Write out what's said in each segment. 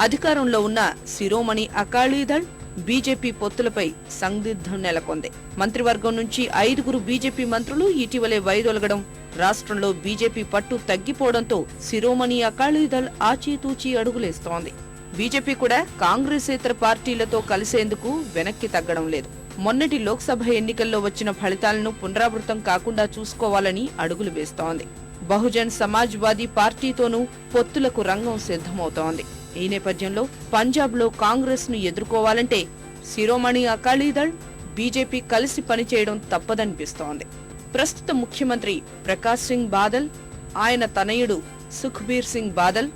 అధికారంలో ఉన్న శిరోమణి అకాలీదళ్ బీజేపీ పొత్తులపై సందిగ్ధం నెలకొంది. మంత్రివర్గం నుంచి ఐదుగురు బీజేపీ మంత్రులు ఇటీవలే వైదొలగడం రాష్ట్రంలో బీజేపీ పట్టు తగ్గిపోవడంతో శిరోమణి అకాలీదళ్ ఆచితూచి అడుగులేస్తోంది. బీజేపీ కూడా కాంగ్రెసేతర పార్టీలతో కలిసేందుకు వెనక్కి తగ్గడం లేదు. మొన్నటి లోక్సభ ఎన్నికల్లో వచ్చిన ఫలితాలను పునరావృతం కాకుండా చూసుకోవాలని అడుగులు వేస్తోంది. బహుజన్ సమాజ్వాదీ పార్టీతోనూ పొత్తులకు రంగం సిద్ధమవుతోంది. ఈ నేపథ్యంలో పంజాబ్లో కాంగ్రెస్ను ఎదుర్కోవాలంటే శిరోమణి అకాలీదళ్ బీజేపీ కలిసి పనిచేయడం తప్పదనిపిస్తోంది. ప్రస్తుత ముఖ్యమంత్రి ప్రకాష్ సింగ్ బాదల్ ఆయన తనయుడు సుఖ్బీర్ సింగ్ బాదల్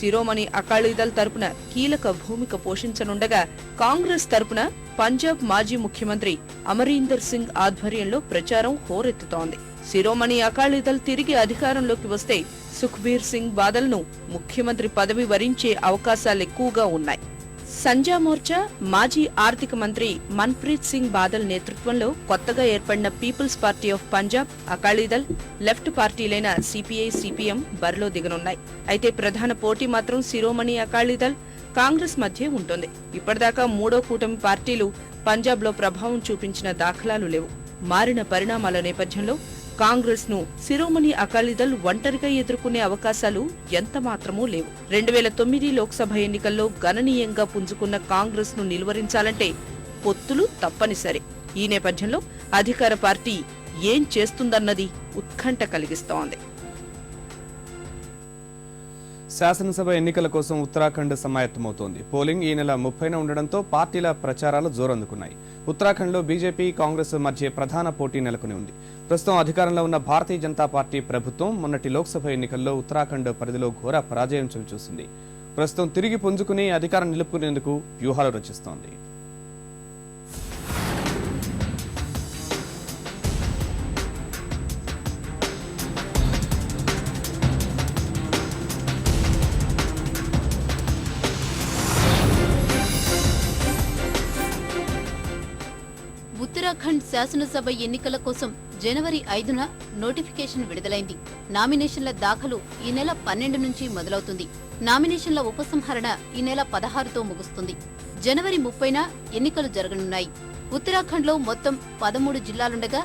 శిరోమణి అకాలీదళ్ తరపున కీలక భూమిక పోషించనుండగా కాంగ్రెస్ తరపున పంజాబ్ మాజీ ముఖ్యమంత్రి అమరీందర్ సింగ్ ఆధ్వర్యంలో ప్రచారం హోరెత్తుతోంది. శిరోమణి అకాలీదళ్ తిరిగి అధికారంలోకి వస్తే సుఖ్బీర్ సింగ్ బాదల్ను ముఖ్యమంత్రి పదవి వరించే అవకాశాలెక్కువగా ఉన్నాయి. సంజా మోర్చా మాజీ ఆర్థిక మంత్రి మన్ప్రీత్ సింగ్ బాదల్ నేతృత్వంలో కొత్తగా ఏర్పడిన people's party of Punjab Akali Dal left పార్టీలైన CPI CPM బరిలో దిగనున్నాయి. అయితే ప్రధాన పోటీ మాత్రం శిరోమణి అకాలీదళ్ కాంగ్రెస్ మధ్య ఉంటుంది. ఇప్పటిదాకా మూడో కూటమి పార్టీలు పంజాబ్లో ప్రభావం చూపించిన దాఖలాలు లేవు. మారిన పరిణామాల నేపథ్యంలో కాంగ్రెస్ను శిరోమణి అకాలీదళ్ ఒంటరిగా ఎదుర్కొనే అవకాశాలు ఎంత మాత్రమూ లేవు. రెండు వేల తొమ్మిది లోక్సభ ఎన్నికల్లో గణనీయంగా పుంజుకున్న కాంగ్రెస్ను నిలువరించాలంటే పొత్తులు తప్పనిసరి. ఈ నేపథ్యంలో అధికార పార్టీ ఏం చేస్తుందన్నది ఉత్కంఠ కలిగిస్తోంది. శాసనసభ ఎన్నికల కోసం ఉత్తరాఖండ్ సమాయత్తమవుతోంది. పోలింగ్ ఈ నెల ముప్పైన ఉండడంతో పార్టీల ప్రచారాలు జోరందుకున్నాయి. ఉత్తరాఖండ్లో బీజేపీ కాంగ్రెస్ మధ్య ప్రధాన పోటీ నెలకొని ఉంది. ప్రస్తుతం అధికారంలో ఉన్న భారతీయ జనతా పార్టీ ప్రభుత్వం మొన్నటి లోక్సభ ఎన్నికల్లో ఉత్తరాఖండ్ పరిధిలో ఘోర పరాజయం చవిచూసింది. ప్రస్తుతం తిరిగి పుంజుకుని అధికారం నిలుపుకునేందుకు వ్యూహాలు రచిస్తోంది. ఉత్తరాఖండ్ శాసనసభ ఎన్నికల కోసం జనవరి ఐదున నోటిఫికేషన్ విడుదలైంది. నామినేషన్ల దాఖలు ఈ నెల పన్నెండు నుంచి మొదలవుతుంది. నామినేషన్ల ఉపసంహరణ ఈ నెల పదహారుతో ముగుస్తుంది. జనవరి ముప్పైన ఎన్నికలు జరగనున్నాయి. ఉత్తరాఖండ్లో మొత్తం పదమూడు జిల్లాలుండగా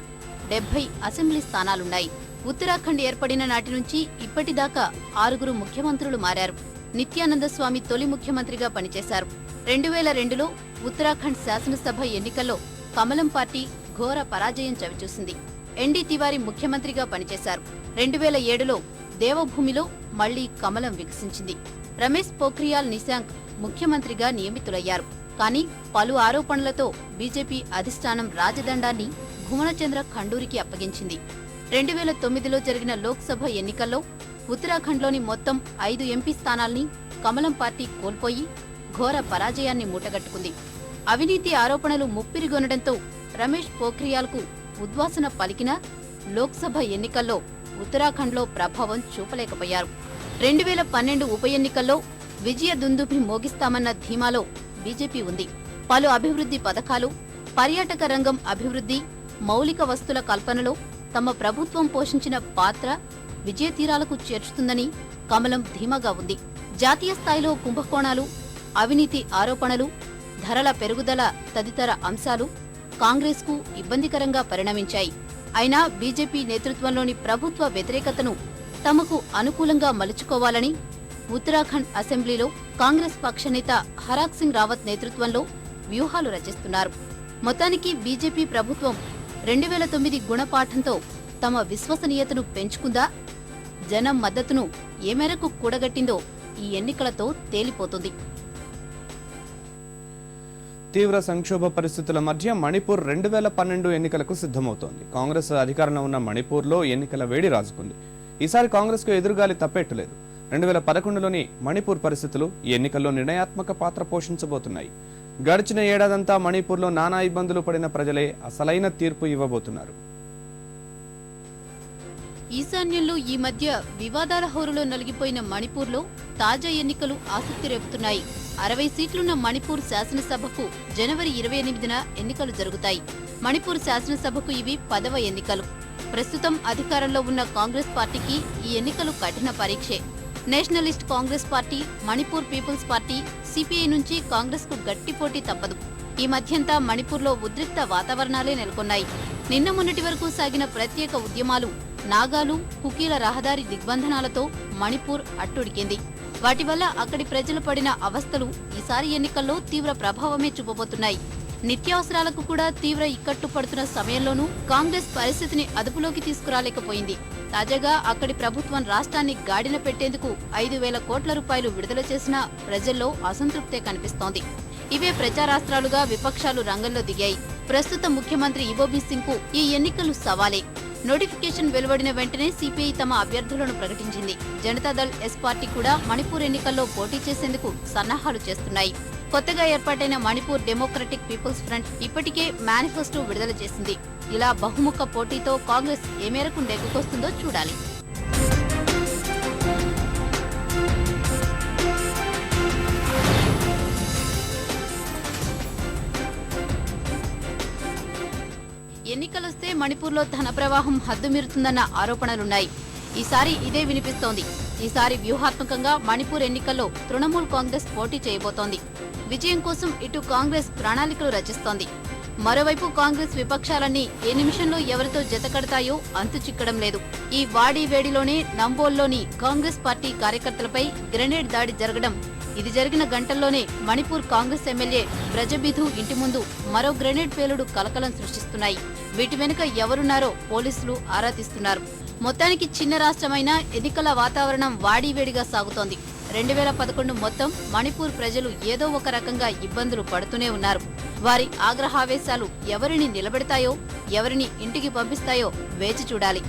డెబ్బై అసెంబ్లీ స్థానాలున్నాయి. ఉత్తరాఖండ్ ఏర్పడిన నాటి నుంచి ఇప్పటిదాకా ఆరుగురు ముఖ్యమంత్రులు మారారు. నిత్యానంద స్వామి తొలి ముఖ్యమంత్రిగా పనిచేశారు. రెండు వేల రెండులో ఉత్తరాఖండ్ శాసనసభ ఎన్నికల్లో కమలం పార్టీ ఘోర పరాజయం చవిచూసింది. ఎన్డీ తివారీ ముఖ్యమంత్రిగా పనిచేశారు. రెండు వేల ఏడులో దేవభూమిలో మళ్ళీ కమలం వికసించింది. రమేష్ పోఖ్రియాల్ నిశాంక్ ముఖ్యమంత్రిగా నియమితులయ్యారు. కానీ పలు ఆరోపణలతో బీజేపీ అధిష్టానం రాజదండాన్ని భువనచంద్ర ఖండూరికి అప్పగించింది. రెండు వేల తొమ్మిదిలో జరిగిన లోక్సభ ఎన్నికల్లో ఉత్తరాఖండ్లోని మొత్తం ఐదు ఎంపీ స్థానాల్ని కమలం పార్టీ కోల్పోయి ఘోర పరాజయాన్ని మూటగట్టుకుంది. అవినీతి ఆరోపణలు ముప్పిరిగొనడంతో రమేష్ పోఖ్రియాల్కు ఉద్వాసన పలికినా లోక్సభ ఎన్నికల్లో ఉత్తరాఖండ్లో ప్రభావం చూపలేకపోయారు. రెండు వేల పన్నెండు ఉప ఎన్నికల్లో విజయ దుందుభి మోగిస్తామన్న ధీమాలో బీజేపీ ఉంది. పలు అభివృద్ధి పథకాలు పర్యాటక రంగం అభివృద్ధి మౌలిక వస్తుల కల్పనలో తమ ప్రభుత్వం పోషించిన పాత్ర విజయతీరాలకు చేర్చుతుందని కమలం ధీమాగా ఉంది. జాతీయ స్థాయిలో కుంభకోణాలు అవినీతి ఆరోపణలు ధరల పెరుగుదల తదితర అంశాలు కాంగ్రెస్కు ఇబ్బందికరంగా పరిణమించాయి. అయినా బీజేపీ నేతృత్వంలోని ప్రభుత్వ వ్యతిరేకతను తమకు అనుకూలంగా మలుచుకోవాలని ఉత్తరాఖండ్ అసెంబ్లీలో కాంగ్రెస్ పక్షనేత హరాక్ సింగ్ రావత్ నేతృత్వంలో వ్యూహాలు రచిస్తున్నారు. మొత్తానికి బీజేపీ ప్రభుత్వం రెండు వేల తొమ్మిది గుణపాఠంతో తమ విశ్వసనీయతను పెంచుకుందా? జనం మద్దతును ఏ మేరకు కూడగట్టిందో ఈ ఎన్నికలతో తేలిపోతుంది. తీవ్ర సంక్షోభ పరిస్థితుల మధ్య మణిపూర్ రెండు వేల పన్నెండు ఎన్నికలకు సిద్ధమవుతోంది. కాంగ్రెస్ అధికారంలో ఉన్న మణిపూర్లో ఎన్నికల వేడి రాజుకుంది. ఈసారి కాంగ్రెస్కు ఎదురుగాలి తప్పెట్టలేదు రెండు వేల పదకొండులోని మణిపూర్ పరిస్థితులు ఈ ఎన్నికల్లో నిర్ణయాత్మక పాత్ర పోషించబోతున్నాయి. గడిచిన ఏడాదంతా మణిపూర్లో నానా ఇబ్బందులు పడిన ప్రజలే అసలైన తీర్పు ఇవ్వబోతున్నారు. ఈశాన్యంలో ఈ మధ్య వివాదాల హోరులో నలిగిపోయిన మణిపూర్లో తాజా ఎన్నికలు ఆసక్తి రేపుతున్నాయి. అరవై సీట్లున్న మణిపూర్ శాసనసభకు జనవరి ఇరవై ఎనిమిదిన ఎన్నికలు జరుగుతాయి. మణిపూర్ శాసనసభకు ఇవి పదవ ఎన్నికలు. ప్రస్తుతం అధికారంలో ఉన్న కాంగ్రెస్ పార్టీకి ఈ ఎన్నికలు కఠిన పరీక్షే. Nationalist Congress Party Manipur People's Party CPI నుంచి కాంగ్రెస్కు గట్టి పోటీ తప్పదు. ఈ మధ్యంతా మణిపూర్లో ఉద్రిక్త వాతావరణాలే నెలకొన్నాయి. నిన్న మొన్నటి వరకు సాగిన ప్రత్యేక ఉద్యమాలు నాగాలు కుకీల రహదారి దిగ్బంధనాలతో మణిపూర్ అట్టుడికింది. వాటి వల్ల అక్కడి ప్రజలు పడిన అవస్థలు ఈసారి ఎన్నికల్లో తీవ్ర ప్రభావమే చూపబోతున్నాయి. నిత్యావసరాలకు కూడా తీవ్ర ఇక్కట్టు పడుతున్న సమయంలోనూ కాంగ్రెస్ పరిస్థితిని అదుపులోకి తీసుకురాలేకపోయింది. తాజాగా అక్కడి ప్రభుత్వం రాష్ట్రాన్ని గాడిన పెట్టేందుకు ఐదు వేల కోట్ల రూపాయలు విడుదల చేసినా ప్రజల్లో అసంతృప్తే కనిపిస్తోంది. ఇవే ప్రచారాస్త్రాలుగా విపక్షాలు రంగంలో దిగాయి. ప్రస్తుత ముఖ్యమంత్రి ఇబోబీ సింగ్కు ఈ ఎన్నికలు సవాలే. నోటిఫికేషన్ వెలువడిన వెంటనే సిపిఐ తమ అభ్యర్థులను ప్రకటించింది. జనతాదళ్ ఎస్ పార్టీ కూడా మణిపూర్ ఎన్నికల్లో పోటీ చేసేందుకు సన్నాహాలు చేస్తున్నాయి. కొత్తగా ఏర్పాటైన మణిపూర్ డెమోక్రటిక్ పీపుల్స్ ఫ్రంట్ ఇప్పటికే మేనిఫెస్టో విడుదల చేసింది. ఇలా బహుముఖ పోటీతో కాంగ్రెస్ ఏ మేరకు నెగ్గుకొస్తుందో చూడాలి. ఎన్నికలొస్తే మణిపూర్లో ధన ప్రవాహం హద్దుమీరుతుందన్న ఆరోపణలున్నాయి. ఈసారి ఇదే వినిపిస్తోంది. ఈసారి వ్యూహాత్మకంగా మణిపూర్ ఎన్నికల్లో తృణమూల్ కాంగ్రెస్ పోటీ చేయబోతోంది. విజయం కోసం ఇటు కాంగ్రెస్ ప్రణాళికలు రచిస్తోంది. మరోవైపు కాంగ్రెస్ విపక్షాలన్నీ ఏ నిమిషంలో ఎవరితో జతకడతాయో అంతు చిక్కడం లేదు. ఈ వాడి వేడిలోనే నంబోల్లోని కాంగ్రెస్ పార్టీ కార్యకర్తలపై గ్రెనేడ్ దాడి జరగడం ఇది జరిగిన గంటల్లోనే మణిపూర్ కాంగ్రెస్ ఎమ్మెల్యే బ్రజబిధు ఇంటి ముందు మరో గ్రెనేడ్ పేలుడు కలకలం సృష్టిస్తున్నాయి. వీటి వెనుక ఎవరున్నారో పోలీసులు ఆరా తీస్తున్నారు. మొత్తానికి చిన్న రాష్ట్రమైన ఎన్నికల వాతావరణం వాడివేడిగా సాగుతోంది. రెండు వేల పదకొండు మొత్తం మణిపూర్ ప్రజలు ఏదో ఒక రకంగా ఇబ్బందులు పడుతూనే ఉన్నారు. వారి ఆగ్రహావేశాలు ఎవరిని నిలబెడతాయో ఎవరిని ఇంటికి పంపిస్తాయో వేచి చూడాలి.